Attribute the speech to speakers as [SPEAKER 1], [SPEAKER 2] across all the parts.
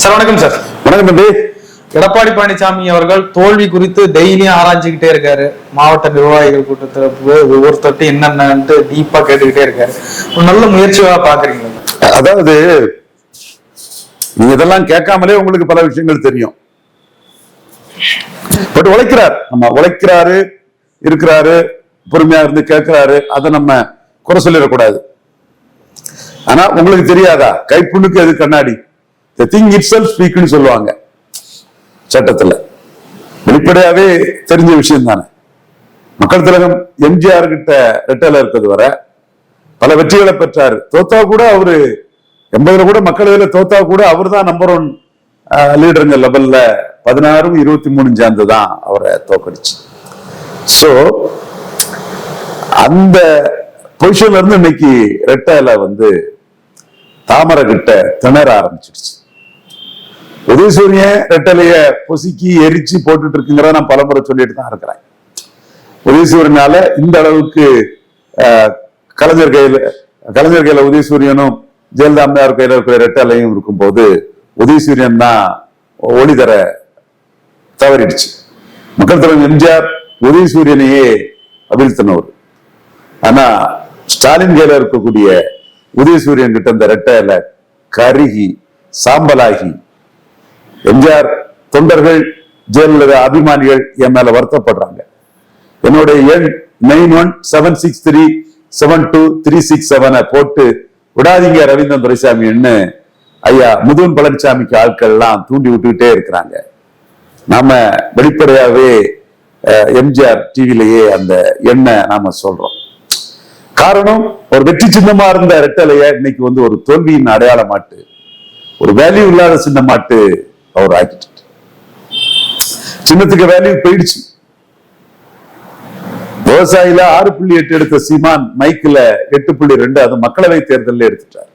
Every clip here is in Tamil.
[SPEAKER 1] சார் வணக்கம் சார்.
[SPEAKER 2] வணக்கம் தம்பி.
[SPEAKER 1] எடப்பாடி பழனிசாமி அவர்கள் தோல்வி குறித்து டெய்லியும் ஆராய்ச்சிக்கிட்டே இருக்காரு. மாவட்ட நிர்வாகிகள் கூட்டத்துல போய் ஒவ்வொருத்தர்ட்டு என்னென்னன்ட்டு டீப்பா கேட்டுக்கிட்டே இருக்காரு. ஒரு நல்ல முயற்சியா பாக்குறீங்களா?
[SPEAKER 2] அதாவது நீங்க இதெல்லாம் கேட்காமலே உங்களுக்கு பல விஷயங்கள் தெரியும். பட் உழைக்கிறார். நம்ம உழைக்கிறாரு இருக்கிறாரு பொறுமையா இருந்து கேட்கிறாரு. அதை நம்ம குறை சொல்லிடக்கூடாது. ஆனா உங்களுக்கு தெரியாதா? கைப்புண்ணுக்கு எது கண்ணாடி? த திங் இட் செல்ஃப் ஸ்பீக்னு சொல்லுவாங்க. சட்டத்துல. வெளிப்படையாவே தெரிஞ்ச விஷயம் தானே. மக்கள் திலகம் எம்ஜிஆர் கிட்ட ரெட்டல இருக்கிறது வர. பல வெற்றிகளை பெற்றார். தோத்தா கூட அவரு எண்பதுல கூட மக்களவையில தோத்தா கூட அவர் தான் நம்பர் ஒன் லீடருங்க லெவல்ல பதினாறும் இருபத்தி மூணு சேர்ந்து தான் அவரை தோக்கடிச்சு. ஸோ அந்த பொசிஷன்ல இருந்து இன்னைக்கு ரெட்டையில வந்து தாமரை கிட்ட திணற ஆரம்பிச்சிடுச்சு உதயசூரிய ரெட்டலைய பொசுக்கி எரிச்சு போட்டுட்டு இருக்குங்கிறத நான் பலமுறை சொல்லிட்டு தான் இருக்கிறேன். உதயசூரியனால இந்த அளவுக்கு கலைஞர் கையில கலைஞர் கையில உதயசூரியனும் ஜெயலலிதா அம்மையார் கையில இருக்கிற ரெட்டலையும் இருக்கும்போது உதயசூரியன் தான் ஒளி தர தவறிடுச்சு. மக்கள் தலைவர் எம்ஜிஆர் உதயசூரியனையே அவிழ்த்தனவர். ஆனா ஸ்டாலின் கையில இருக்கக்கூடிய உதயசூரியன் கிட்ட இந்த ரெட்டையில கருகி சாம்பலாகி எம்ஜிஆர் தொண்டர்கள் ஜெயலலிதா அபிமானிகள் என் மேல வருத்தப்படுறாங்க. என்னுடைய எண் nine one seven six three seven two three six செவனை போட்டு விடாதீங்க ரவீந்திரன் துரைசாமின்னு ஐயா முதுவன் பழனிசாமிக்கு ஆட்கள் எல்லாம் தூண்டி விட்டுக்கிட்டே இருக்கிறாங்க. நாம வெளிப்படையாவே எம்ஜிஆர் டிவிலேயே அந்த எண்ணை நாம சொல்றோம். காரணம் ஒரு வெற்றி சின்னமா இருந்த ரெட்டலைய இன்னைக்கு வந்து ஒரு தோல்வியின் அடையாளமாட்டு ஒரு வேல்யூ இல்லாத சின்னமாட்டு அவர் ஆக்கிட்டு சின்னத்துக்கு வேல்யூ போயிடுச்சு. விவசாயில ஆறு புள்ளி எட்டு எடுத்த சீமான் மைக்கில் எட்டு புள்ளி ரெண்டு அது மக்களவை தேர்தலில் எடுத்துட்டார்.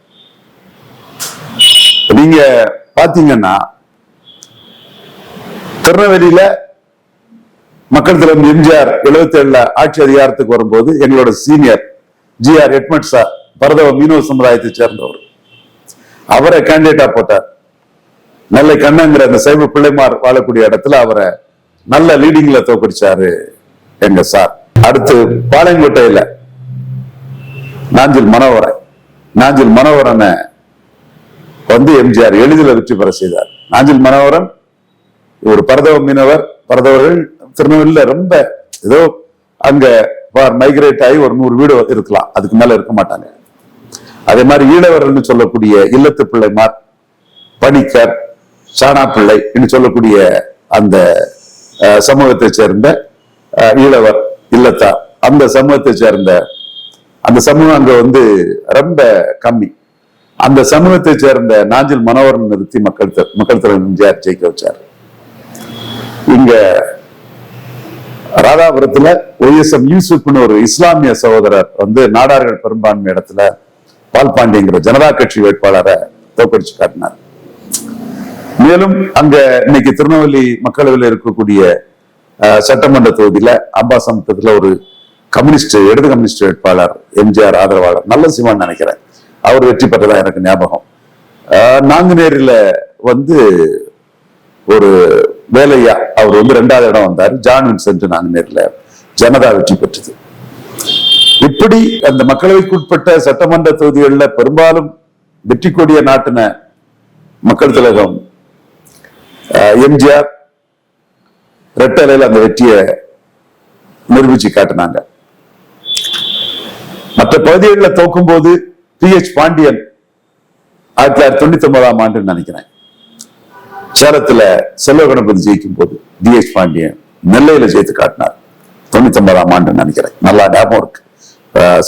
[SPEAKER 2] நீங்க பாத்தீங்கன்னா திருநெல்வேலியில மக்கள் தலைவர் எம்ஜிஆர் எழுபத்தி ஏழுல ஆட்சி அதிகாரத்துக்கு வரும்போது எங்களோட senior G R Edmund sir பரதவ மீனவ சமுதாயத்தை சேர்ந்தவர். அவரை கேண்டிடேட்டா போட்டார். நெல்லை கண்ணங்கிற அந்த சைவ பிள்ளைமார் வாழக்கூடிய இடத்துல அவரை நல்ல லீடிங்ல தோக்கடிச்சாரு எங்க சார். அடுத்து பாளையங்கோட்டையில நாஞ்சில் மனோகரன் நாஞ்சில் மனோகரனை வந்து எம்ஜிஆர் எளிதில் வெற்றி பெற செய்தார். நாஞ்சில் மனோகரன் ஒரு பரதவ மீனவர் பரதவர்கள் திருநெல்வேலியில ரொம்ப ஏதோ அங்க மைக்ரேட் ஆகி ஒரு நூறு வீடு இருக்கலாம். அதுக்கு மேல இருக்க மாட்டாங்க. அதே மாதிரி ஈழவர்கள்னு சொல்லக்கூடிய இல்லத்து பிள்ளைமார் பணிக்கர் சானா பிள்ளை என்று சொல்லக்கூடிய அந்த சமூகத்தை சேர்ந்த ஈழவர் இல்லத்தார் அந்த சமூகத்தை சேர்ந்த அந்த சமூகம் அங்க வந்து ரொம்ப கம்மி. அந்த சமூகத்தை சேர்ந்த நாஞ்சில் மனோகரன் நிறுத்தி மக்கள் த- மக்கள் தலைவர் எம்ஜிஆர் ஜெயிக்க வச்சார். இங்க ராதாபுரத்துல ஒய்எஸ்எம் யூசுப்னு ஒரு இஸ்லாமிய சகோதரர் வந்து நாடார்கள் பெரும்பான்மை இடத்துல பால்பாண்டிங்கிற ஜனதா கட்சி வேட்பாளரை தோக்கடிச்சு காட்டினார். மேலும் அங்க இன்னைக்கு திருநெல்வேலி மக்களவையில் இருக்கக்கூடிய சட்டமன்ற தொகுதியில அம்பாசமுத்திரத்துல ஒரு கம்யூனிஸ்ட் இடது கம்யூனிஸ்ட் வேட்பாளர் எம்ஜிஆர் ஆதரவாளர் நல்ல சிவன் நினைக்கிறேன். அவர் வெற்றி பெற்றதா எனக்கு ஞாபகம். அஹ், நாங்குநேரில வந்து ஒரு வேலையா அவர் வந்து ரெண்டாவது இடம் வந்தார். ஜான் சென்று நாங்குநேரில் ஜனதா வெற்றி பெற்றது. இப்படி அந்த மக்களவைக்குட்பட்ட சட்டமன்ற தொகுதிகளில் பெரும்பாலும் வெற்றி கொடிய நாட்டின மக்கள் திலகம் எம்ஜிஆர் ரெட்டலையில் அந்த வெற்றியை நிரூபிச்சு காட்டினாங்க. மற்ற பகுதிகளில் தோக்கும் போது பி எச் பாண்டியன் ஆயிரத்தி தொள்ளாயிரத்தி தொண்ணூத்தி ஒன்பதாம் ஆண்டுன்னு நினைக்கிறேன். சேலத்துல செல்வ கணபதி ஜெயிக்கும் போது டி எச் பாண்டியன் நெல்லையில ஜெயித்து காட்டினார். தொண்ணூத்தி ஒன்பதாம் ஆண்டு நினைக்கிறேன். நல்லா ஞாபகம் இருக்கு.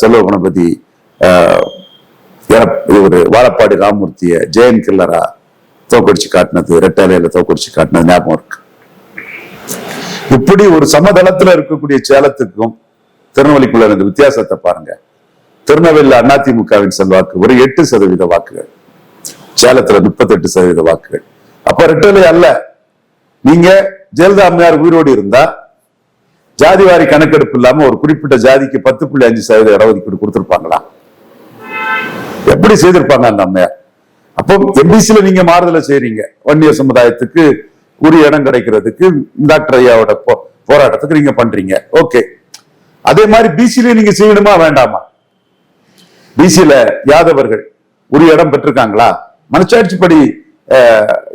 [SPEAKER 2] செல்வ கணபதி ஒரு வாழப்பாடி ராமமூர்த்திய ஜெயன் கில்லரா தோக்கடிச்சு காட்டினது ரெட்டாலையில தோக்கடிச்சு காட்டினது ஞாபகம் இருக்கு. இப்படி ஒரு சமதளத்துல இருக்கக்கூடிய சேலத்துக்கும் திருநெல்வேலிக்குள்ள இருந்த வித்தியாசத்தை பாருங்க. திருநெல்வேலி அதிமுகவின் செல்வாக்கு ஒரு எட்டு சதவீத வாக்குகள். சேலத்துல முப்பத்தி எட்டு சதவீத வாக்குகள். அப்ப ரெட்டலை அல்ல. நீங்க ஜெயலலிதா அம்மையார் உயிரோடு இருந்தா ஜாதிவாரி கணக்கெடுப்பு இல்லாம ஒரு குறிப்பிட்ட ஜாதிக்கு பத்து புள்ளி அஞ்சு சதவீத இடஒதுக்கீடு கொடுத்திருப்பாங்களா? எப்படி செய்திருப்பாங்க அந்த அம்மையார்? அப்போ எம்பிசில நீங்க மாறுதலை செய்றீங்க. வன்னியர் சமுதாயத்துக்கு உரிய இடம் கிடைக்கிறதுக்கு டாக்டர் ஐயாவோட போராட்டத்துக்கு நீங்க பண்றீங்க. ஓகே. அதே மாதிரி பிசில நீங்க செய்யணுமா வேண்டாமா? பிசில யாதவர்கள் உரிய இடம் பெற்றிருக்காங்களா? மனச்சாட்சிப்படி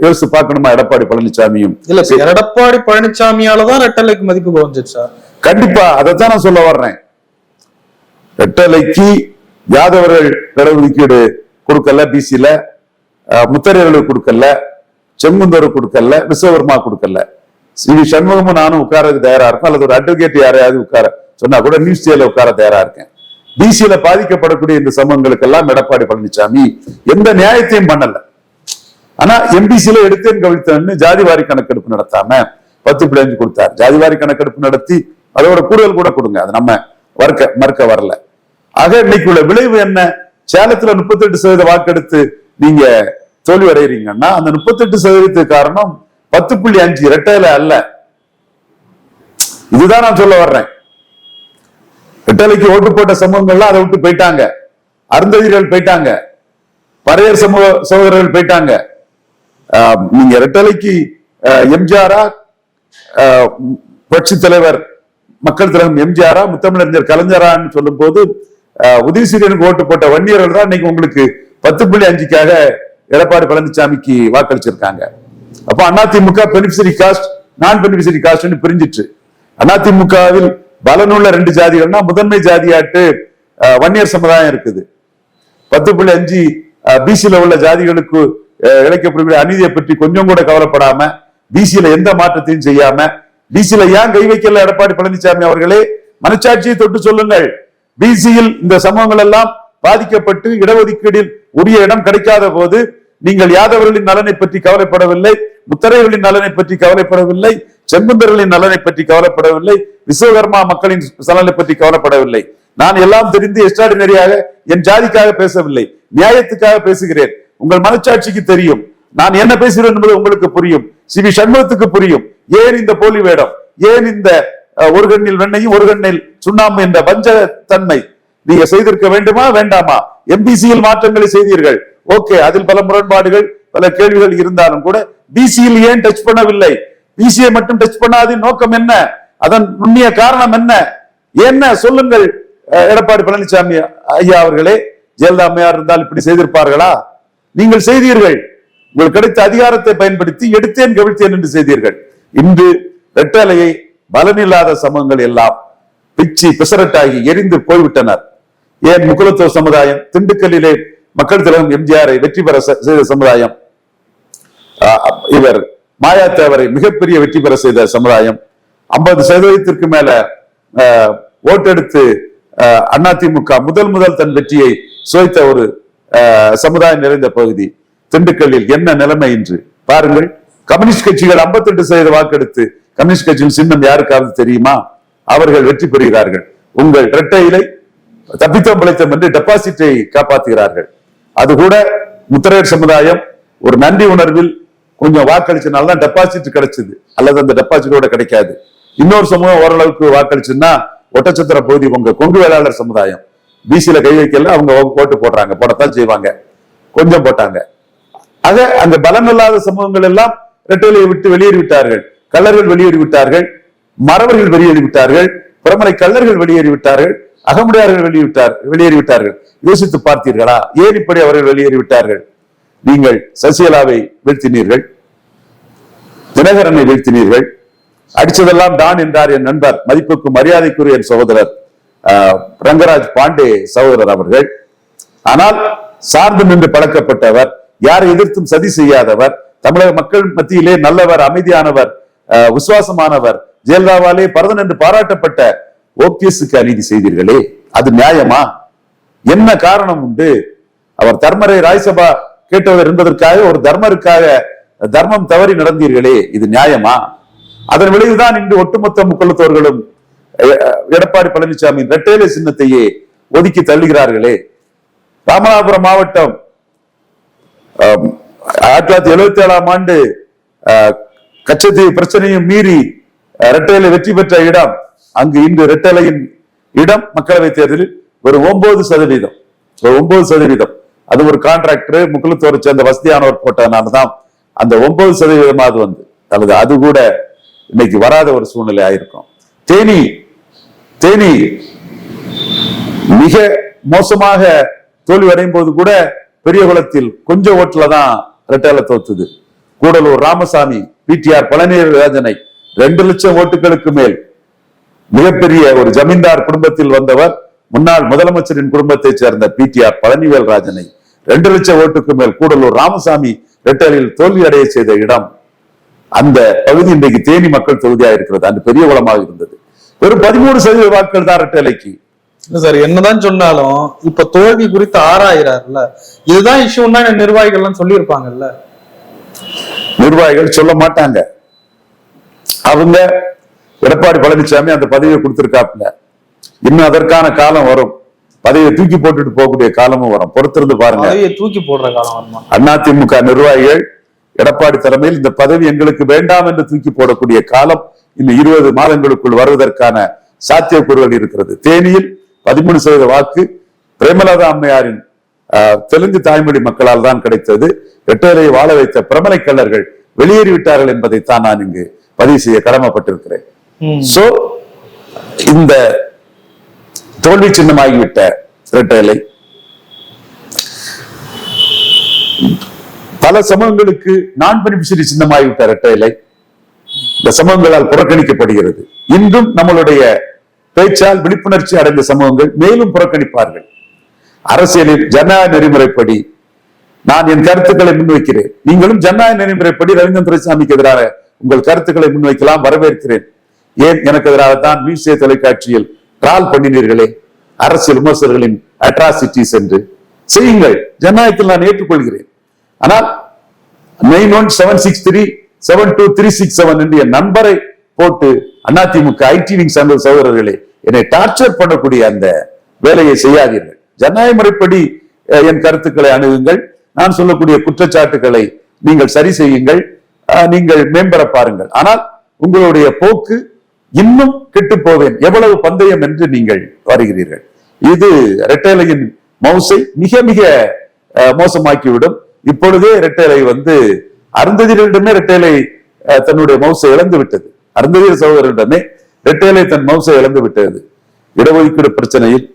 [SPEAKER 2] யோசிச்சு பார்க்கணுமா? எடப்பாடி பழனிசாமியும்
[SPEAKER 1] இல்ல எடப்பாடி பழனிசாமியாலதான் ரெட்டலைக்கு மதிப்பு குறைஞ்சிச்சு சார்.
[SPEAKER 2] கண்டிப்பா அதைத்தான் நான் சொல்ல வர்றேன். ரெட்டலைக்கு யாதவர்கள் இடஒதுக்கீடு கொடுக்கல பிசில முத்தரையர்களுக்கு கொடுக்கல செங்குந்தர் கொடுக்கல விஸ்வவர்மா கொடுக்கல. ஸ்ரீ சண்முகமும் நானும் உட்காரதுக்கு தயாரா இருக்கும். அல்லது ஒரு அட்வொகேட் யாரையாவது உட்கார சொன்னா கூட நியூஸ் சேல உட்கார தயாரா இருக்கேன். பிசியில பாதிக்கப்படக்கூடிய இந்த சமூகங்களுக்கெல்லாம் எடப்பாடி பழனிசாமி எந்த நியாயத்தையும் பண்ணல. ஆனா எம்பிசியில எடுத்தேன் கவிழ்த்தேன்னு ஜாதிவாரி கணக்கெடுப்பு நடத்தாம பத்து பிள்ளைஞ்சு கொடுத்தார். ஜாதிவாரி கணக்கெடுப்பு நடத்தி அதோட கூடுதல் கூட கொடுங்க. அது நம்ம மறுக்க மறுக்க வரல. ஆக இன்னைக்கு உள்ள விளைவு என்ன? சேலத்துல 38% சதவீத வாக்கெடுத்து நீங்க தோல்வி அடைகிறீங்கன்னா அந்த 38% சதவீதத்துக்கு காரணம் பத்து புள்ளி அஞ்சு இரட்டையில அல்ல. இதுதான் நான் சொல்ல வர்றேன். ரெட்டலைக்கு ஓட்டு போட்ட சமூகங்கள்லாம் அதை விட்டு போயிட்டாங்க. அருந்ததிகள் போயிட்டாங்க. பறையர் சமூக சகோதரர்கள் போயிட்டாங்க. ஆஹ் நீங்க ரெட்டலைக்கு எம்ஜிஆரா? புரட்சி தலைவர் மக்கள் தலைவர் எம்ஜிஆரா? முத்தமிழறிஞர் கலைஞரான்னு சொல்லும் போது உதயசூரியனுக்கு ஓட்டு போட்ட வன்னியர்கள் தான் இன்னைக்கு உங்களுக்கு பத்து புள்ளி அஞ்சுக்காக எடப்பாடி பழனிசாமிக்கு வாக்களிச்சிருக்காங்க. அப்ப அதிமுக பெனிபிஷரி காஸ்ட் நான் பெனிபிஷரி காஸ்ட்னு பிரிஞ்சிட்டு அதிமுகவில் பலனுள்ள ரெண்டு ஜாதிகள்னா முதன்மை ஜாதியாட்டு ஆஹ் வன்னியர் சமுதாயம் இருக்குது. பத்து புள்ளி அஞ்சு பிசியில உள்ள ஜாதிகளுக்கு இழைக்கப்படுகிற அநீதியை பற்றி கொஞ்சம் கூட கவலைப்படாம பிசியில எந்த மாற்றத்தையும் செய்யாம பிசியில ஏன் கை வைக்கல எடப்பாடி பழனிசாமி அவர்களே? மனச்சாட்சியை தொட்டு சொல்லுங்கள். பிசியில் இந்த சமூகங்கள் எல்லாம் பாதிக்கப்பட்டு இடஒதுக்கீடில் உரிய இடம் கிடைக்காத போது நீங்கள் யாதவர்களின் நலனை பற்றி கவலைப்படவில்லை முத்தரையர்களின் நலனை பற்றி கவலைப்படவில்லை செங்குந்தர்களின் நலனை பற்றி கவலைப்படவில்லை விஸ்வகர்மா மக்களின் நலனை பற்றி கவலைப்படவில்லை. நான் எல்லாம் தெரிந்து எக்ஸ்ட்ராடினரியாக என் ஜாதிக்காக பேசவில்லை நியாயத்துக்காக பேசுகிறேன். உங்கள் மனச்சாட்சிக்கு தெரியும். நான் என்ன பேசுகிறேன் என்பது உங்களுக்கு புரியும். சி வி சண்முகத்துக்கு புரியும். ஏன் இந்த போலி வேடம்? ஏன் இந்த ஒரு கண்ணில் வெண்ணையும் ஒரு கண்ணில் சுண்ணாம்பு என்ற வஞ்ச தன்மை நீங்க செய்திருக்க வேண்டுமா வேண்டாமா? எம்பிசியில் மாற்றங்களை செய்தீர்கள். ஓகே அதில் பல முரண்பாடுகள் பல கேள்விகள் இருந்தாலும் கூட பிசியில் ஏன் டச் பண்ணவில்லை? பிசியை மட்டும் டச் பண்ணாதின் நோக்கம் என்ன? அதன் நுண்ணிய காரணம் என்ன? என்ன? சொல்லுங்கள் எடப்பாடி பழனிசாமி ஐயா அவர்களே. ஜெயலலிதா அம்மையார் இருந்தால் இப்படி செய்திருப்பார்களா? நீங்கள் செய்தீர்கள். உங்களுக்கு கிடைத்த அதிகாரத்தை பயன்படுத்தி எடுத்தேன் கவிழ்த்தேன் என்று செய்தீர்கள். இன்று ரெட்டலையை பலனில்லாத சமூகங்கள் எல்லாம் பிச்சி பிசரட்டாகி எரிந்து போய்விட்டனர். ஏன் முக்குலத்துவ சமுதாயம் திண்டுக்கல்லிலே மக்கள் திலகம் எம்ஜிஆரை வெற்றி பெற செய்த சமுதாயம்? ஆஹ் இவர் மாயா தேவரை மிகப்பெரிய வெற்றி பெற செய்த சமுதாயம். ஐம்பது சதவீதத்திற்கு மேல ஓட்டெடுத்து அதிமுக முதல் முதல் தன் வெற்றியை சுவைத்த ஒரு ஆஹ், சமுதாயம் நிறைந்த பகுதி. திண்டுக்கல்லில் என்ன நிலைமை இன்று? பாருங்கள். கம்யூனிஸ்ட் கட்சிகள் 52% சதவீத வாக்கெடுத்து கம்யூனிஸ்ட் கட்சியின் சின்னம் யாருக்காவது தெரியுமா? அவர்கள் வெற்றி பெறுகிறார்கள். உங்கள் இரட்டையிலை தப்பித்தம் பிழைத்தம் என்று டெபாசிட்டை காப்பாற்றுகிறார்கள். அது கூட முத்திரையர் சமுதாயம் ஒரு நன்றி உணர்வில் கொஞ்சம் வாக்களிச்சனால்தான் டெபாசிட் கிடைச்சது. அல்லது அந்த டெபாசிட்டோட கிடைக்காது. இன்னொரு சமூகம் ஓரளவுக்கு வாக்களிச்சுன்னா ஒட்டச்சத்திர பகுதி உங்க கொங்கு வேளாளர் சமுதாயம். பிசியில கை வைக்கல அவங்க ஓ- ஓட்டு போடுறாங்க. போடத்தான் செய்வாங்க. கொஞ்சம் போட்டாங்க. ஆக அந்த பலம் இல்லாத சமூகங்கள் எல்லாம் ரெட்டையிலையை விட்டு வெளியேறி விட்டார்கள் கல்லர்கள் வெளியேறி விட்டார்கள் மறவர்கள் வெளியேறிவிட்டார்கள் பிரமலை புறமலை வெளியேறிவிட்டார்கள் வெளியேறி விட்டார்கள் அகமுடையார்கள் வெளியிட்டார் வெளியேறிவிட்டார்கள். யோசித்து பார்த்தீர்களா? ஏன் இப்படி அவர்கள் வெளியேறிவிட்டார்கள்? நீங்கள் சசிகலாவை வீழ்த்தினீர்கள் தினகரனை வீழ்த்தினீர்கள். அடிச்சதெல்லாம் தான் என்றார் என் நண்பர் மதிப்புக்கு மரியாதைக்குரிய என் சகோதரர் ஆஹ், ரங்கராஜ் பாண்டே சகோதரர் அவர்கள். ஆனால் சார்ந்து நின்று பழக்கப்பட்டவர் யாரை எதிர்த்தும் சதி செய்யாதவர் தமிழக மக்கள் மத்தியிலே நல்லவர் அமைதியானவர் விசுவாசமானவர். ஜெயலலிதாவாலே பரதன் என்று பாராட்டப்பட்ட ஓபிஎஸ்க்கு அநீதி செய்தீர்களே அது நியாயமா? என்ன காரணம் உண்டு? அவர் தர்மரை ராஜ்சபா கேட்டவர் என்பதற்காக ஒரு தர்மருக்காக தர்மம் தவறி நடந்தீர்களே இது நியாயமா? அதன் விளைவுதான் இன்று ஒட்டுமொத்த முக்குளத்தோர்களும் எடப்பாடி பழனிசாமி ரெட்டேலை சின்னத்தையே ஒதுக்கி தள்ளுகிறார்களே. ராமநாதபுரம் மாவட்டம் ஆயிரத்தி தொள்ளாயிரத்தி எழுபத்தி ஏழாம் ஆண்டு ஆஹ், கச்சத்தீவு பிரச்சனையும் மீறி ஆஹ், ரெட்டையில வெற்றி பெற்ற இடம் அங்கு இன்று ரெட்டலையின் இடம் மக்களவை தேர்தலில் ஒரு ஒன்பது சதவீதம். ஒரு ஒன்பது சதவீதம். அது ஒரு கான்ட்ராக்டர் முக்குளத்தோரை சேர்ந்த வசதியானவர் போட்டதுனாலதான் அந்த ஒன்பது சதவீதமாவது வந்து. அல்லது அது கூட இன்னைக்கு வராத ஒரு சூழ்நிலை ஆயிருக்கும். தேனி தேனி மிக மோசமாக தோல்வி அடையும் போது கூட பெரிய குளத்தில் கொஞ்சம் ஓட்டுல தான் ரெட்டையில தோத்துது. கூடலூர் ராமசாமி பிடிஆர் பழனிவேல் ராஜனை ரெண்டு லட்சம் ஓட்டுகளுக்கு மேல். மிகப்பெரிய ஒரு ஜமீன்தார் குடும்பத்தில் வந்தவர் முன்னாள் முதலமைச்சரின் குடும்பத்தைச் சேர்ந்த பிடிஆர் பழனிவேல் ராஜனை ரெண்டு லட்சம் ஓட்டுக்கு மேல் கூடலூர் ராமசாமி ரெட்டலில் தோல்வி அடைய செய்த இடம். அந்த பகுதி இன்றைக்கு தேனி மக்கள் தொகுதியா இருக்கிறது. அந்த பெரிய குளமாக இருந்தது. வெறும் பதிமூணு சதவீத வாக்குகள் தான் ரெட்டலைக்கு.
[SPEAKER 1] இல்ல சார் என்னதான் சொன்னாலும் இப்ப தோல்வி குறித்து ஆராயிறாருல்ல. இதுதான் இஷ்யூன்னா நிர்வாகிகள்லாம் சொல்லியிருப்பாங்கல்ல.
[SPEAKER 2] நிர்வாகிகள் சொல்ல மாட்டாங்க. அவங்க எடப்பாடி பழனிசாமி அந்த பதவியை கொடுத்திருக்காப்புல. இன்னும் அதற்கான காலம் வரும். பதவியை தூக்கி போட்டுட்டு போகக்கூடிய காலமும் வரும். பொறுத்திருந்து பாருங்க.
[SPEAKER 1] தூக்கி போடுற காலம் வருமா?
[SPEAKER 2] அதிமுக நிர்வாகிகள் எடப்பாடி தலைமையில் இந்த பதவி எங்களுக்கு வேண்டாம் என்று தூக்கி போடக்கூடிய காலம் இன்னும் இருபது மாதங்களுக்குள் வருவதற்கான சாத்தியக்கூறுகள் இருக்கிறது. தேனியில் பதிமூணு சதவீத வாக்கு பிரேமலதா அம்மையாரின் தெலுங்கு தாய்மொழி மக்களால் தான் கிடைத்தது. வெட்டரையை வாழ வைத்த பிரமலை கள்ளர்கள் வெளியேறிவிட்டார்கள் என்பதைத்தான் நான் இங்கு பதிவு செய்ய கடமைப்பட்டிருக்கிறேன். சோ இந்த தோல்வி சின்னமாகிவிட்ட இரட்டைலை பல சமூகங்களுக்கு நான் பெனிஃபிஷரி சின்னமாகிவிட்ட இரட்டைலை இந்த சமூகங்களால் புறக்கணிக்கப்படுகிறது. இன்றும் நம்மளுடைய பேச்சால் விழிப்புணர்ச்சி அடைந்த சமூகங்கள் மேலும் புறக்கணிப்பார்கள். அரசியலில் ஜனநாயக நெறிமுறைப்படி நான் என் கருத்துக்களை முன்வைக்கிறேன். நீங்களும் ஜனநாயக நெறிமுறைப்படி ரவீந்திரன் துரைசாமிக்கு எதிராக உங்கள் கருத்துக்களை முன்வைக்கலாம் வரவேற்கிறேன். ஏன் எனக்கு எதிராக தான் மீசிய தொலைக்காட்சியில் ட்ரால் பண்ணினீர்களே? அரசியல் விமர்சகர்களின் அட்ராசிட்டிஸ் என்று. செய்யுங்கள். ஜனநாயகத்தில் நான் ஏற்றுக்கொள்கிறேன். ஆனால் nine one seven six three seven two three six seven என்று என் நண்பரை போட்டு அதிமுக ஐடி விங் சார்ந்த சகோதரர்களே என்னை டார்ச்சர் பண்ணக்கூடிய அந்த வேலையை செய்யாதீர்கள். ஜனநாயக முறைப்படி என் கருத்துக்களை அணுகுங்கள். நான் சொல்லக்கூடிய குற்றச்சாட்டுகளை நீங்கள் சரி செய்யுங்கள். நீங்கள் மேம்பட பாருங்கள். ஆனால் உங்களுடைய போக்கு இன்னும் கெட்டு போவேன். எவ்வளவு பந்தயம் என்று நீங்கள் வருகிறீர்கள். இது ரெட்டேலையின் மவுசை மிக மிக அஹ், மோசமாக்கிவிடும். இப்பொழுதே ரெட்டேலை வந்து அருந்ததியரிடமே ரெட்டேலை தன்னுடைய மவுசை இழந்து விட்டது. அருந்ததியர் சகோதரரிடமே ரெட்டேலை தன் மவுசை இழந்து விட்டது. இடஒதுக்கீடு பிரச்சனையில்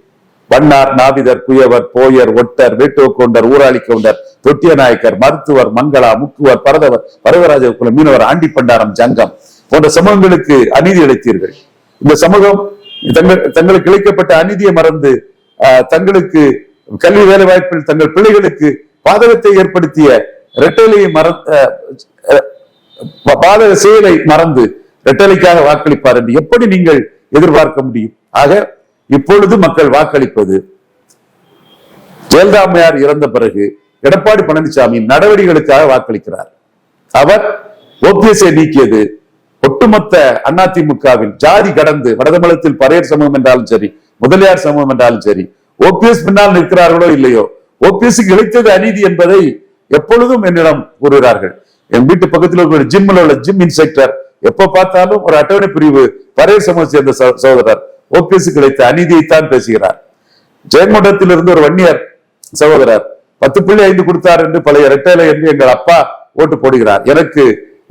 [SPEAKER 2] வண்ணார் நாவிதர் புயவர் போயர் ஒட்டர் வேட்டுவக்கொண்டர் ஊராளி கொண்டர் தொட்டிய நாயக்கர் மருத்துவர் மங்களா முக்குவர் பரதவர் பரதராஜ குல மீனவர் ஆண்டி பண்டாரம் ஜங்கம் போன்ற சமூகங்களுக்கு அநீதி இழைத்தீர்கள் இந்த சமூகம் தங்கள் தங்களுக்கு இழைக்கப்பட்ட அநீதியை மறந்து ஆஹ், தங்களுக்கு கல்வி வேலை வாய்ப்பில் தங்கள் பிள்ளைகளுக்கு பாதகத்தை ஏற்படுத்திய இரட்டைலையை மற பாதக செயலை மறந்து இரட்டலைக்காக வாக்களிப்பார் என்று எப்படி நீங்கள் எதிர்பார்க்க முடியும்? ஆக இப்பொழுது மக்கள் வாக்களிப்பது. ஜெயலலிதாமையார் இறந்த பிறகு எடப்பாடி பழனிசாமி நடவடிக்கைகளுக்காக வாக்களிக்கிறார். அவர் ஓபிஎஸ்ஐ நீக்கியது. ஒட்டுமொத்த அதிமுகவில் ஜாதி கடந்து வடதமிழத்தில் பரையர் சமூகம் என்றாலும் சரி முதலியார் சமூகம் என்றாலும் சரி ஓபிஎஸ் பின்னால் நிற்கிறார்களோ இல்லையோ ஓபிஎஸ் இழைத்தது அநீதி என்பதை எப்பொழுதும் என்னிடம் கூறுகிறார்கள். என் வீட்டு பக்கத்தில் இருக்கிற ஜிம்ல உள்ள ஜிம் இன்ஸ்பெக்டர் எப்ப பார்த்தாலும் ஒரு அட்டவணை பிரிவு பரையர் சமூகம் சேர்ந்த சகோதரர். ஓபிஎஸ் கிடைத்த அநீதியைத்தான் பேசுகிறார். ஜெயமண்டத்திலிருந்து ஒரு வன்னியர் சகோதரர் பத்து புள்ளி ஐந்து கொடுத்தார் என்று பழைய இரட்டையில என்று எங்கள் அப்பா ஓட்டு போடுகிறார். எனக்கு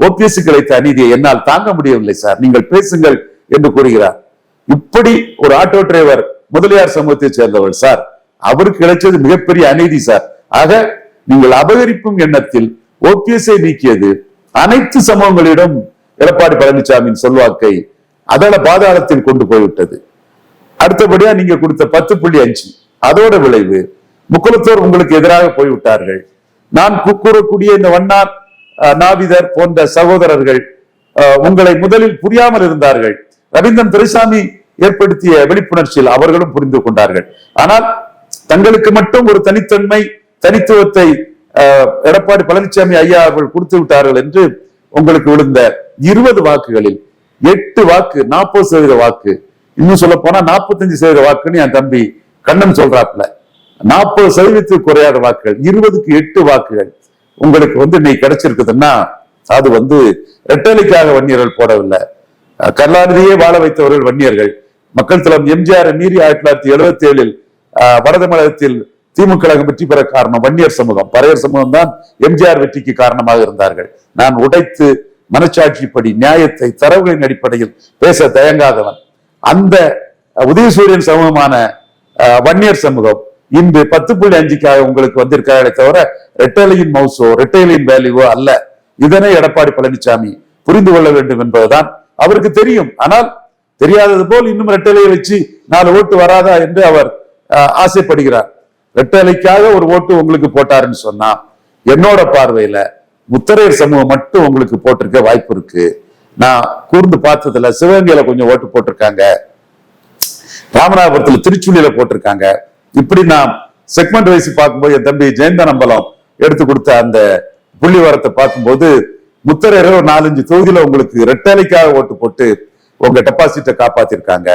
[SPEAKER 2] ஓபிஎஸ் கிடைத்த அநீதியை என்னால் தாங்க முடியவில்லை சார். நீங்கள் பேசுங்கள் என்று கூறுகிறார். இப்படி ஒரு ஆட்டோ டிரைவர் முதலியார் சமூகத்தைச் சேர்ந்தவர் சார். அவருக்கு கிடைச்சது மிகப்பெரிய அநீதி சார். ஆக நீங்கள் அபகரிப்பும் எண்ணத்தில் ஓபிஎஸ்ஐ நீக்கியது அனைத்து சமூகங்களிடம் எடப்பாடி பழனிசாமியின் சொல்வாக்கை அதள பாதாளத்தில் கொண்டு போய்விட்டது. அடுத்தபடியா நீங்க கொடுத்த பத்து புள்ளி அஞ்சு. அதோட விளைவு முக்குளத்தோர் உங்களுக்கு எதிராக போய்விட்டார்கள். நான் கூ- கூறக்கூடிய இந்த வண்ணார் நாவிதர் போன்ற சகோதரர்கள் உங்களை முதலில் புரியாமல் இருந்தார்கள். ரவீந்திரன் துரைசாமி ஏற்படுத்திய விழிப்புணர்ச்சியில் அவர்களும் புரிந்து கொண்டார்கள். ஆனால் தங்களுக்கு மட்டும் ஒரு தனித்தன்மை தனித்துவத்தை அஹ், எடப்பாடி பழனிசாமி ஐயா அவர்கள் கொடுத்து விட்டார்கள் என்று உங்களுக்கு விழுந்த இருபது வாக்குகளில் எட்டு வாக்கு நாற்பது சதவீத வாக்கு இன்னும் சொல்ல போனா நாற்பத்தஞ்சு சதவீத வாக்குன்னு என் தம்பி கண்ணன் சொல்றாப்புல. நாற்பது சதவீதத்துக்கு குறையாத வாக்குகள் இருபதுக்கு எட்டு வாக்குகள் உங்களுக்கு வந்து இன்னைக்கு கிடைச்சிருக்குதுன்னா அது வந்து ரெட்டலைக்காக வன்னியர்கள் போடவில்லை. கருணாநிதியே வாழ வைத்தவர்கள் வன்னியர்கள். மக்கள் தளம் எம்ஜிஆர் மீறி ஆயிரத்தி தொள்ளாயிரத்தி எழுபத்தி ஏழில் வடதமிழகத்தில் திமுக கழகம் வெற்றி பெற காரணம் வன்னியர் சமூகம். பறையர் சமூகம் தான் எம்ஜிஆர் வெற்றிக்கு காரணமாக இருந்தார்கள். நான் உடைத்து மனச்சாட்சிப்படி நியாயத்தை தரவுகளின் அடிப்படையில் பேச தயங்காதவன். அந்த உதயசூரியன் சமூகமான வன்னியர் சமூகம் இன்று பத்து புள்ளி அஞ்சுக்காக உங்களுக்கு வந்திருக்காங்களே தவிர ரெட்டலையின் மவுசோ ரெட்டைலின் வேல்யூவோ அல்ல. இதனை எடப்பாடி பழனிசாமி புரிந்து கொள்ள வேண்டும் என்பதுதான் அவருக்கு தெரியும். ஆனால் தெரியாதது போல் இன்னும் ரெட்டலையை வச்சு நாலு ஓட்டு வராதா என்று அவர் ஆசைப்படுகிறார். ரெட்டலைக்காக ஒரு ஓட்டு உங்களுக்கு போட்டாருன்னு சொன்னா என்னோட பார்வையில முத்தரையர் சமூகம் மட்டும் உங்களுக்கு போட்டிருக்க வாய்ப்பு இருக்கு. நான் கூர்ந்து பார்த்ததுல சிவகங்கையில கொஞ்சம் ஓட்டு போட்டிருக்காங்க. ராமநாதபுரத்துல திருச்சுள்ளியில போட்டிருக்காங்க. இப்படி நான் செக்மெண்ட் வைஸ் பார்க்கும்போது என் தம்பி ஜெயந்தனம்பலம் எடுத்து கொடுத்த அந்த புள்ளி வரத்தை பார்க்கும்போது முத்தரையர் ஒரு நாலஞ்சு தொகுதியில உங்களுக்கு ரெட்டலைக்காக ஓட்டு போட்டு உங்க டெபாசிட்டை காப்பாத்திருக்காங்க.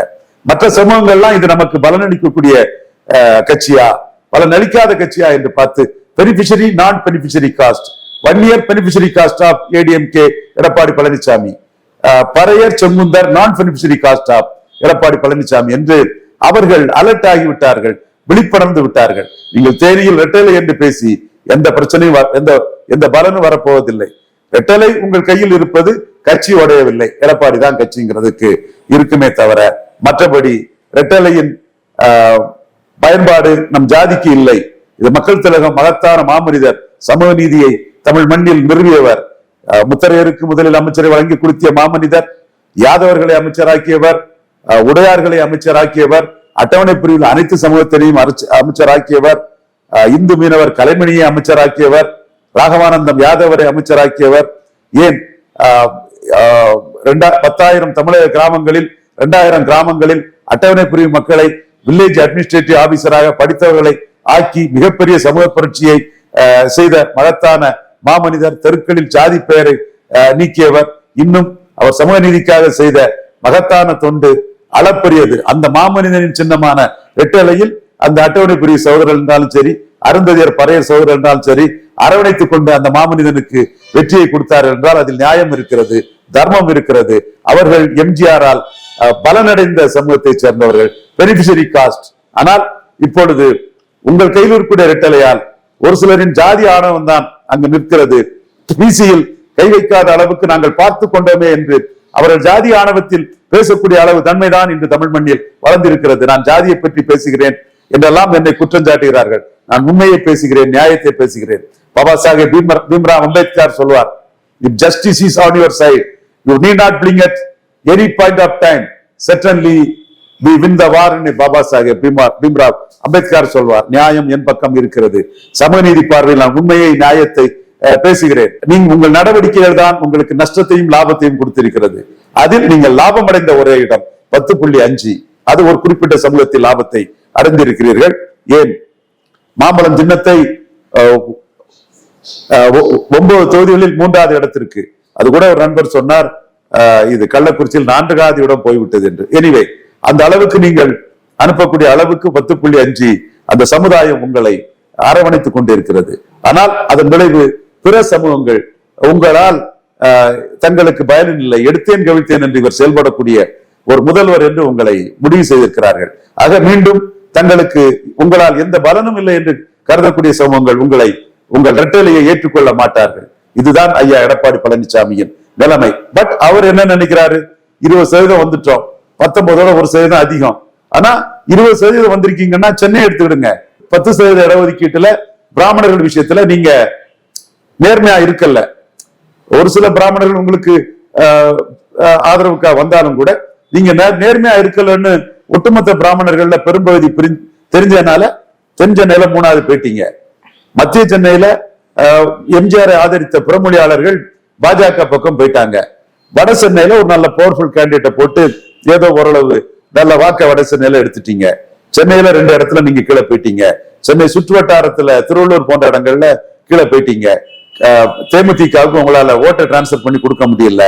[SPEAKER 2] மற்ற சமூகங்கள்லாம் இது நமக்கு பலனளிக்கக்கூடிய அஹ், கட்சியா? பலனளிக்காத கட்சியா என்று பார்த்து beneficiary non beneficiary caste one year beneficiary caste of ADMK Edappadi Palaniswami Paraiyar Sengunthar non beneficiary caste of Edappadi Palaniswami என்று அவர்கள் அலர்ட் ஆகிவிட்டார்கள் விழிப்படர்ந்து விட்டார்கள். நீங்கள் தேனியில் ரெட்டலை என்று பேசி எந்த பிரச்சனையும் எந்த எந்த பலனும் வரப்போவதில்லை. ரெட்டலை உங்கள் கையில் இருப்பது கட்சி உடையவில்லை. எடப்பாடி தான் கட்சிங்கிறதுக்கு இருக்குமே தவிர மற்றபடி ரெட்டலையின் ஆஹ், பயன்பாடு நம் ஜாதிக்கு இல்லை. இது மக்கள் திலகம் மகத்தான மாமனிதர் சமூக நீதியை தமிழ் மண்ணில் நிறுவியவர். முத்தரையருக்கு முதலில் அமைச்சரை வழங்கி கொடுத்திய மாமனிதர் யாதவர்களை அமைச்சராக்கியவர் உடையார்களை அமைச்சராக்கியவர் அட்டவணை பிரிவில் அனைத்து சமூகத்தினையும் அமைச்சராக்கியவர் இந்து மீனவர் கலைமணியை அமைச்சராக்கியவர் ராகவானந்தம் யாதவரை அமைச்சராக்கியவர். ஏன்? ஆஹ், ஆஹ், ரெண்டா- பத்தாயிரம் தமிழக கிராமங்களில் இரண்டாயிரம் கிராமங்களில் அட்டவணை பிரிவு மக்களை வில்லேஜ் அட்மினிஸ்ட்ரேட்டிவ் ஆபீசராக படித்தவர்களை ஆக்கி மிகப்பெரிய சமூக புரட்சியை ஆஹ், செய்த மகத்தான மாமனிதர் தெருக்களில் ஜாதி பெயரை நீக்கியவர். இன்னும் அவர் சமூக நீதிக்காக செய்த மகத்தான தொண்டு அளப்பரியது. அந்த மாமனிதனின் சின்னமான ரெட்டலையில் அந்த அட்டவணை பிரிவு சகோதரர் இருந்தாலும் சரி அருந்ததியர் பறைய சகோதரர் என்றாலும் சரி அரவணைத்துக் கொண்டு அந்த மாமனிதனுக்கு வெற்றியை கொடுத்தார் என்றால் அதில் நியாயம் இருக்கிறது தர்மம் இருக்கிறது. அவர்கள் எம்ஜிஆரால் பலனடைந்த சமூகத்தைச் சேர்ந்தவர்கள். பெனிபிஷரி காஸ்ட் ஆனால் இப்பொழுது உங்கள் கையில் இருக்கக்கூடிய ரெட்டலையால் ஒரு சிலரின் ஜாதி ஆணவம் தான் அங்கு நிற்கிறது. பிசியில் கை வைக்காத அளவுக்கு நாங்கள் பார்த்து கொண்டோமே என்று அவர்கள் ஜாதி ஆணவத்தில் பேசக்கூடிய அளவு தன்மைதான் இன்று தமிழ் மண்ணில் வளர்ந்திருக்கிறது. நான் ஜாதியை பற்றி பேசுகிறேன் என்றெல்லாம் என்னை குற்றம் சாட்டுகிறார்கள். நான் உண்மையை பேசுகிறேன் நியாயத்தை பேசுகிறேன். பாபா சாஹேப் பீமர் பீம்ராவ் அம்பேத்கர் சொல்வார் if justice is on your side you need not blink at any point of time certainly we win the வார்னு Baba Saheb Bhimrao Ambedkar சொல்வார். நியாயம் என் பக்கம் இருக்கிறது. சமநீதி பார்வையில் நான் உண்மையை நியாயத்தை அஹ், பேசுகிறேன். நீங்க உங்கள் நடவடிக்கைகள் தான் உங்களுக்கு நஷ்டத்தையும் லாபத்தையும் கொடுத்திருக்கிறது. அதில் நீங்கள் லாபம் அடைந்த ஒரே இடம் பத்து புள்ளி அஞ்சு. அது ஒரு குறிப்பிட்ட சமூகத்தில் லாபத்தை அடைந்திருக்கிறீர்கள். ஏன்? மாம்பழம் சின்னத்தை ஒ- ஒன்பது தொகுதிகளில் மூன்றாவது இடத்திற்கு. அது கூட ஒரு நண்பர் சொன்னார் அஹ், இது கள்ளக்குறிச்சியில் நான்காவதியுடன் போய்விட்டது என்று. எனிவே அந்த அளவுக்கு நீங்கள் அனுப்பக்கூடிய அளவுக்கு பத்து புள்ளி அஞ்சு அந்த சமுதாயம் உங்களை அரவணைத்துக் கொண்டிருக்கிறது. ஆனால் அதன் விளைவு பிற சமூகங்கள் உங்களால் தங்களுக்கு பயனில் இல்லை எடுத்தேன் கவிழ்த்தேன் என்று இவர் செயல்படக்கூடிய ஒரு முதல்வர் என்று உங்களை முடிவு செய்திருக்கிறார்கள். ஆக மீண்டும் தங்களுக்கு உங்களால் எந்த பலனும் இல்லை என்று கருதக்கூடிய சமூகங்கள் உங்களை உங்கள் ரெட்டலையை ஏற்றுக்கொள்ள மாட்டார்கள். இதுதான் ஐயா எடப்பாடி பழனிசாமியின் நிலைமை. பட் அவர் என்ன நினைக்கிறாரு? இருபது சதவீதம் வந்துட்டோம். பத்தொன்பதோட ஒரு சதவீதம் அதிகம். ஆனா இருபது சதவீதம் வந்திருக்கீங்கன்னா சென்னை எடுத்துக்கிடுங்க. பத்து சதவீத இடஒதுக்கீட்டுல பிராமணர்கள் விஷயத்துல நீங்க நேர்மையா இருக்கல. ஒரு சில பிராமணர்கள் உங்களுக்கு ஆஹ், ஆதரவுக்காக வந்தாலும் கூட நீங்க நேர்மையா இருக்கலன்னு ஒட்டுமொத்த பிராமணர்கள்ல பெரும்பகுதி தெரிஞ்சதுனால தென் சென்னையில மூணாவது போயிட்டீங்க மத்திய சென்னையில ஆஹ், எம்ஜிஆரை ஆதரித்த புறமொழியாளர்கள் பாஜக பக்கம் போயிட்டாங்க. வட சென்னையில ஒரு நல்ல பவர்ஃபுல் கேண்டிடேட்டை போட்டு ஏதோ ஓரளவு நல்ல வாக்க வட சென்னையில எடுத்துட்டீங்க. சென்னையில ரெண்டு இடத்துல நீங்க கீழே போயிட்டீங்க. சென்னை சுற்று வட்டாரத்துல திருவள்ளூர் போன்ற இடங்கள்ல கீழே போயிட்டீங்க. ஆஹ், தேமுதிகவுக்கு உங்களால ஓட்டை டிரான்ஸ்ஃபர் பண்ணி கொடுக்க முடியல.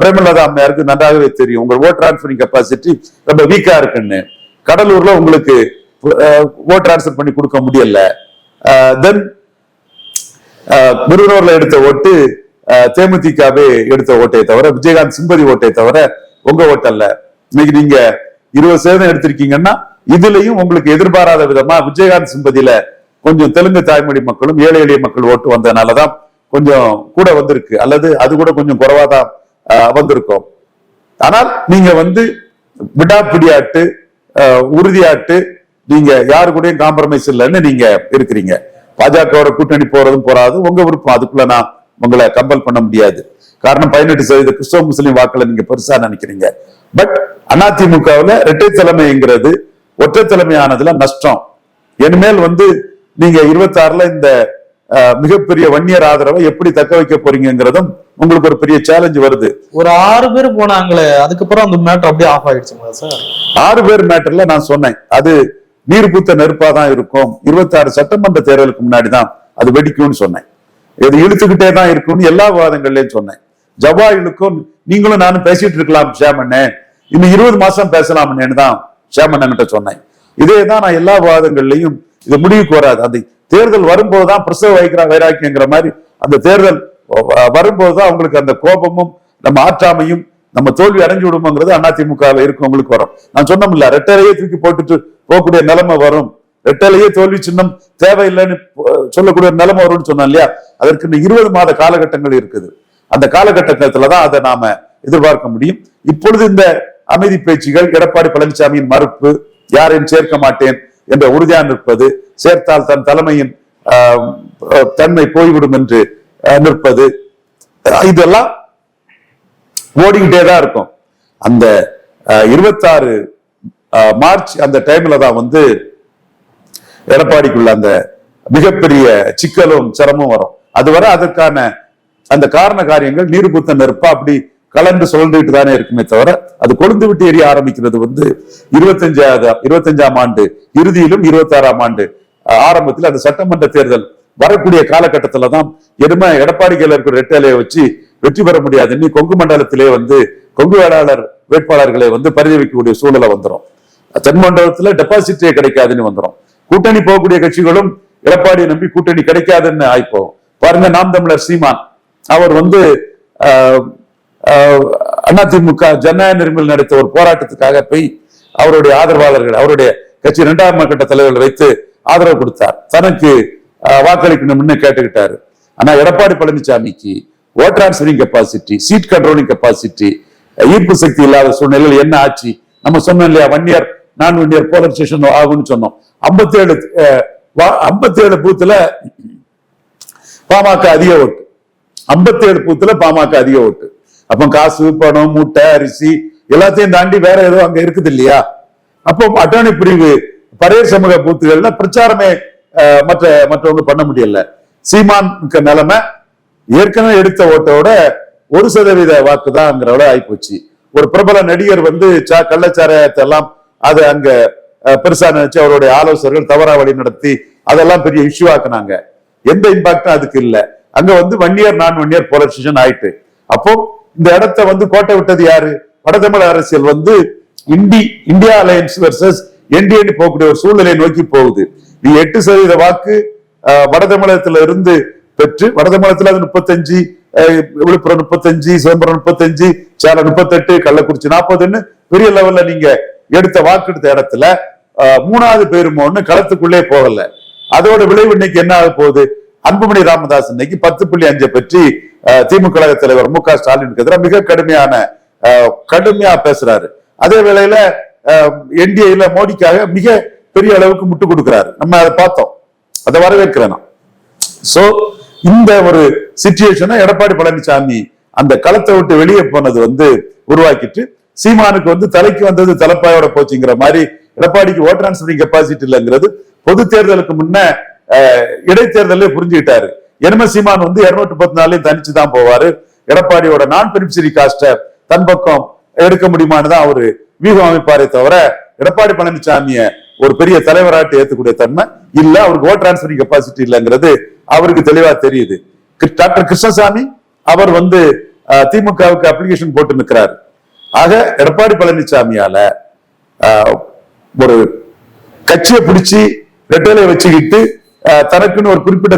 [SPEAKER 2] பிரேமலதா அம்மையாருக்கு நன்றாகவே தெரியும். உங்கள் ஓட் டிரான்ஸ்பரிங் கெப்பாசிட்டி ரொம்ப வீக்கா இருக்குன்னு. கடலூர்ல உங்களுக்கு ஓட் டிரான்ஸ்ஃபர் பண்ணி கொடுக்க முடியல. தென் விருதுநூர்ல எடுத்த ஓட்டு ஆஹ், தேமுதிகவே எடுத்த ஓட்டை தவிர விஜயகாந்த் சிம்பதி ஓட்டை தவிர உங்க ஹோட்டல்ல இன்னைக்கு நீங்க இருபது சதவீதம் எடுத்திருக்கீங்கன்னா இதுலயும் உங்களுக்கு எதிர்பாராத விதமா விஜயகாந்த் சிம்பதியில கொஞ்சம் தெலுங்கு தாய்மொழி மக்களும் ஏழை எளிய மக்கள் ஓட்டு வந்ததுனாலதான் கொஞ்சம் கூட வந்திருக்கு. அல்லது அது கூட கொஞ்சம் குறைவாதான் ஆஹ், வந்திருக்கும். ஆனால் நீங்க வந்து விடாப்பிடியாட்டு உறுதியாட்டு நீங்க யாரு கூடயும் காம்ப்ரமைஸ் இல்லைன்னு நீங்க இருக்கிறீங்க. பாஜகவோட கூட்டணி போறதும் போறாதும் உங்க விருப்பம். அதுக்குள்ள நான் உங்களை கம்பல் பண்ண முடியாது. காரணம் பதினெட்டு சதவீத கிறிஸ்தவ முஸ்லீம் வாக்களை நீங்க பெருசா நினைக்கிறீங்க. பட் அதிமுகவுல இரட்டை தலைமைங்கிறது ஒற்றை தலைமையானதுல நஷ்டம். இனிமேல் வந்து நீங்க இருபத்தி ஆறுல இந்த மிகப்பெரிய வன்னியர் ஆதரவை எப்படி தக்க வைக்க போறீங்கிறதும் உங்களுக்கு ஒரு பெரிய சேலஞ்ச் வருது.
[SPEAKER 1] ஒரு ஆறு பேர் போனாங்களே அதுக்கப்புறம் அந்த மேட்டர் அப்படியே ஆஃப் ஆயிடுச்சுங்களா சார்
[SPEAKER 2] ஆறு பேர் மேட்டர்ல நான் சொன்னேன். அது நீர் பூத்த நெருப்பா தான் இருக்கும். இருபத்தி ஆறு சட்டமன்ற தேர்தலுக்கு முன்னாடி தான் அது வெடிக்கும்னு சொன்னேன். இது இழுத்துக்கிட்டே தான் இருக்கும்னு எல்லா விவாதங்கள்லயும் சொன்னேன். ஜவாயிலுக்கும் நீங்களும் நானும் பேசிட்டு இருக்கலாம் ஷேமண்ணே. இன்னும் இருபது மாசம் பேசலாம்னு தான் ஷேமண்ணன் கிட்ட சொன்னேன். இதே தான் நான் எல்லா விவாதங்கள்லையும் இது முடிவுக்கு வராது. அந்த தேர்தல் வரும்போதுதான் பிரசவ வைக்கிற வைராக்கியங்கிற மாதிரி அந்த தேர்தல் வரும்போது வரும்போதுதான் அவங்களுக்கு அந்த கோபமும் நம்ம ஆற்றாமையும் நம்ம தோல்வி அடைஞ்சு விடுமோங்கிறது அதிமுக இருக்கவங்களுக்கு வரும். நான் சொன்னோம்ல ரெட்டலையே தூக்கி போட்டுட்டு போகக்கூடிய நிலைமை வரும். ரெட்டலையே தோல்வி சின்னம் தேவையில்லைன்னு சொல்லக்கூடிய நிலைமை வரும்னு சொன்னோம் இல்லையா? அதற்கு இன்னும் இருபது மாத காலகட்டங்கள் இருக்குது. அந்த காலகட்டத்தில் தான் அதை நாம எதிர்பார்க்க முடியும். இப்பொழுது இந்த அமைதி பேச்சுகள் எடப்பாடி பழனிசாமியின் மறுப்பு யாரையும் சேர்க்க மாட்டேன் என்ற உறுதியாக நிற்பது சேர்த்தால் தன் தலைமையின் ஆஹ், தன்மை போய்விடும் என்று நிற்பது இதெல்லாம் ஓடிக்கிட்டே தான் இருக்கும். அந்த இருபத்தாறு மார்ச் அந்த டைம்ல தான் வந்து எடப்பாடிக்குள்ள அந்த மிகப்பெரிய சிக்கலும் சிரமம் வரும். அதுவரை அதற்கான அந்த காரண காரியங்கள் நீர்புத்த நெருப்பா அப்படி கலந்து சுழந்துட்டு தானே இருக்குமே தவிர அது கொழுந்து விட்டு எரிய ஆரம்பிக்கிறது வந்து இருபத்தஞ்சாவது இருபத்தஞ்சாம் ஆண்டு இறுதியிலும் இருபத்தாறாம் ஆண்டு ஆரம்பத்தில் அந்த சட்டமன்ற தேர்தல் வரக்கூடிய காலகட்டத்துல தான் எதுமே எடப்பாடி இருக்கிற ரெட்டலையை வச்சு வெற்றி பெற முடியாது. இன்னும் கொங்கு மண்டலத்திலே வந்து கொங்கு வேளாளர் வேட்பாளர்களை வந்து பரிதவிக்கக்கூடிய சூழலை வந்துரும். தென் மண்டலத்துல டெபாசிட்டே கிடைக்காதுன்னு வந்துரும். கூட்டணி போகக்கூடிய கட்சிகளும் எடப்பாடியை நம்பி கூட்டணி கிடைக்காதுன்னு ஆய்ப்போம். பாருங்க நாம் தமிழர் சீமான். அவர் வந்து ஆஹ், ஆஹ், அதிமுக ஜனநாயக நெருமில் நடத்த ஒரு போராட்டத்துக்காக போய் அவருடைய ஆதரவாளர்கள் அவருடைய கட்சி இரண்டாம் கட்ட தலைவர்கள் வைத்து ஆதரவு கொடுத்தார். தனக்கு ஆஹ், வாக்களிக்கணும்னு கேட்டுக்கிட்டாரு. ஆனா எடப்பாடி பழனிசாமிக்கு vote transferring capacity seat controlling capacity ஈர்ப்பு சக்தி இல்லாத சூழ்நிலையில் என்ன ஆச்சு? நம்ம சொன்னோம் இல்லையா one year non one year polarization ஆகும்னு சொன்னோம். ஐம்பத்தேழு ஐம்பத்தேழு பூத்துல பாமக அதிக ஓட்டு ஐம்பத்தேழு பூத்துல பாமக அதிக ஓட்டு. அப்போ காசு பணம் மூட்டை அரிசி எல்லாத்தையும் தாண்டி வேற ஏதோ அங்க இருக்குது இல்லையா? அப்போ அட்டாணி பிரிவு பழைய சமூக பூத்துகள்ல பிரச்சாரமே மற்ற மற்றவங்க பண்ண முடியல. சீமான் நிலைமை ஏற்கனவே எடுத்த ஓட்டோட ஒரு சதவீத வாக்கு தான்ங்கிறவள ஆயிப்போச்சு. ஒரு பிரபல நடிகர் வந்து சா கள்ளச்சாராயத்தை எல்லாம் அதை அங்க பெருசா நினைச்சு அவருடைய ஆலோசகர்கள் தவறா வழி நடத்தி அதெல்லாம் பெரிய இஷ்யூ ஆக்குனாங்க. எந்த இம்பாக்டும் அதுக்கு இல்லை. அங்க வந்து one year non one year polarization ஆயிட்டு. அப்போ இந்த இடத்த வந்து கோட்டை விட்டது யாரு? வடதமிழ் அரசியல் வந்து இண்டி இந்தியா அலையன்ஸ் வர்சஸ் என்டிஏன்னு போகக்கூடிய ஒரு சூழ்நிலையை நோக்கி போகுது. நீ எட்டு சதவீத வாக்கு அஹ், வடதமிழகத்துல இருந்து பெற்று வடதமிழகத்துல அது முப்பத்தஞ்சு விழுப்புரம் முப்பத்தஞ்சு சிதம்பரம் முப்பத்தஞ்சு சேலம் முப்பத்தெட்டு கள்ளக்குறிச்சி நாற்பதுன்னு பெரிய லெவல்ல நீங்க எடுத்த வாக்கு எடுத்த இடத்துல மூணாவது பேருமோன்னு களத்துக்குள்ளே போகல. அதோட விளைவு இன்னைக்கு என்ன ஆக போகுது? அன்புமணி ராமதாஸ் இன்னைக்கு பத்து புள்ளி அஞ்சை பற்றி திமுக கழக தலைவர் மு க ஸ்டாலினுக்கு எதிராக மிக கடுமையான கடுமையா பேசுறாரு. அதே வேளையில என்டிஏல மோடிக்காக மிக பெரிய அளவுக்கு முட்டு கொடுக்கிறாரு. நம்ம அதை பார்த்தோம். அதை வரவேற்கிறேன் சோ இந்த ஒரு சிச்சுவேஷனை எடப்பாடி பழனிசாமி அந்த களத்தை விட்டு வெளியே போனது வந்து உருவாக்கிட்டு சீமானுக்கு வந்து தலைக்கு வந்தது தலைப்பாயோட போச்சுங்கிற மாதிரி எடப்பாடிக்கு ஓட் டிரான்ஸ்பரிங் கெப்பாசிட்டி இல்லைங்கிறது பொது தேர்தலுக்கு முன்ன இடைத்தேர்தலே புரிஞ்சுக்கிட்டாரு. என்ம சீமான் வந்து இருநூற்றி பத்து நாளையும் தனிச்சு தான் போவாரு. எடப்பாடியோட நான் பெனிஃபிஷரி காஸ்ட தன் பக்கம் எடுக்க முடியுமான்னு தான் அவரு வியூகம் அமைப்பாரே தவிர எடப்பாடி பழனிசாமிய ஒரு பெரிய தலைவராட்டு ஏத்துக்கூடிய தன்மை இல்ல. அவருக்கு ஓட் டிரான்ஸ்பரிங் கெப்பாசிட்டி இல்லைங்கிறது அவருக்கு தெளிவா தெரியுது. டாக்டர் கிருஷ்ணசாமி அவர் வந்து திமுகவுக்கு அப்ளிகேஷன் போட்டு நிற்கிறார் ஆக எடப்பாடி பழனிசாமியால அஹ், ஒரு கட்சியை பிடிச்சி ரெட்டலை வச்சுக்கிட்டு தனக்குன்னு ஒரு குறிப்பிட்ட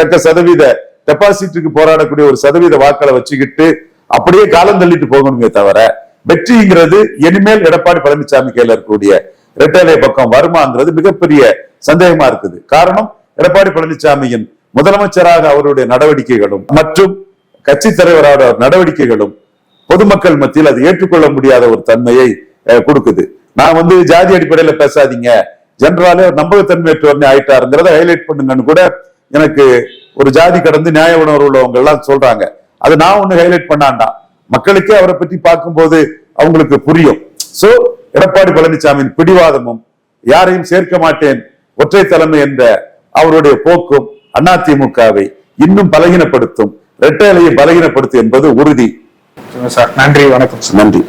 [SPEAKER 2] தக்க சதவீத டெபாசிட்டுக்கு போராடக்கூடிய ஒரு சதவீத வாக்களை வச்சுக்கிட்டு அப்படியே காலம் தள்ளிட்டு போகணுமே தவிர வெற்றிங்கிறது இனிமேல் எடப்பாடி பழனிசாமி கையில இருக்கக்கூடிய ரெட்டலை பக்கம் வருமாங்கிறது மிகப்பெரிய சந்தேகமா இருக்குது. காரணம் எடப்பாடி பழனிசாமியின் முதலமைச்சராக அவருடைய நடவடிக்கைகளும் மற்றும் கட்சி தலைவரோட நடவடிக்கைகளும் பொதுமக்கள் மத்தியில் அது ஏற்றுக்கொள்ள முடியாத ஒரு தன்மையை கொடுக்குது. நான் வந்து ஜாதி அடிப்படையில பேசாதீங்க ஜெனரலாலே ஒரு நம்பகத்தன்மையற்றவர்னு ஆயிட்டாருங்கிறத ஹைலைட் பண்ணுங்கன்னு கூட எனக்கு ஒரு ஜாதி கடந்து நியாய உணர்வு உள்ளவங்க எல்லாம் சொல்றாங்க. அது நான் ஒண்ணு ஹைலைட் பண்ணாண்டாம் மக்களுக்கே அவரை பற்றி பார்க்கும்போது அவங்களுக்கு புரியும். சோ எடப்பாடி பழனிசாமியின் பிடிவாதமும் யாரையும் சேர்க்க மாட்டேன் ஒற்றை தலைமை என்ற அவருடைய போக்கும் அதிமுகவை இன்னும் பலகீனப்படுத்தும் இரட்டை இலையை பலகீனப்படுத்தும் என்பது உறுதி.
[SPEAKER 1] சார் நன்றி வணக்கம்
[SPEAKER 2] நன்றி.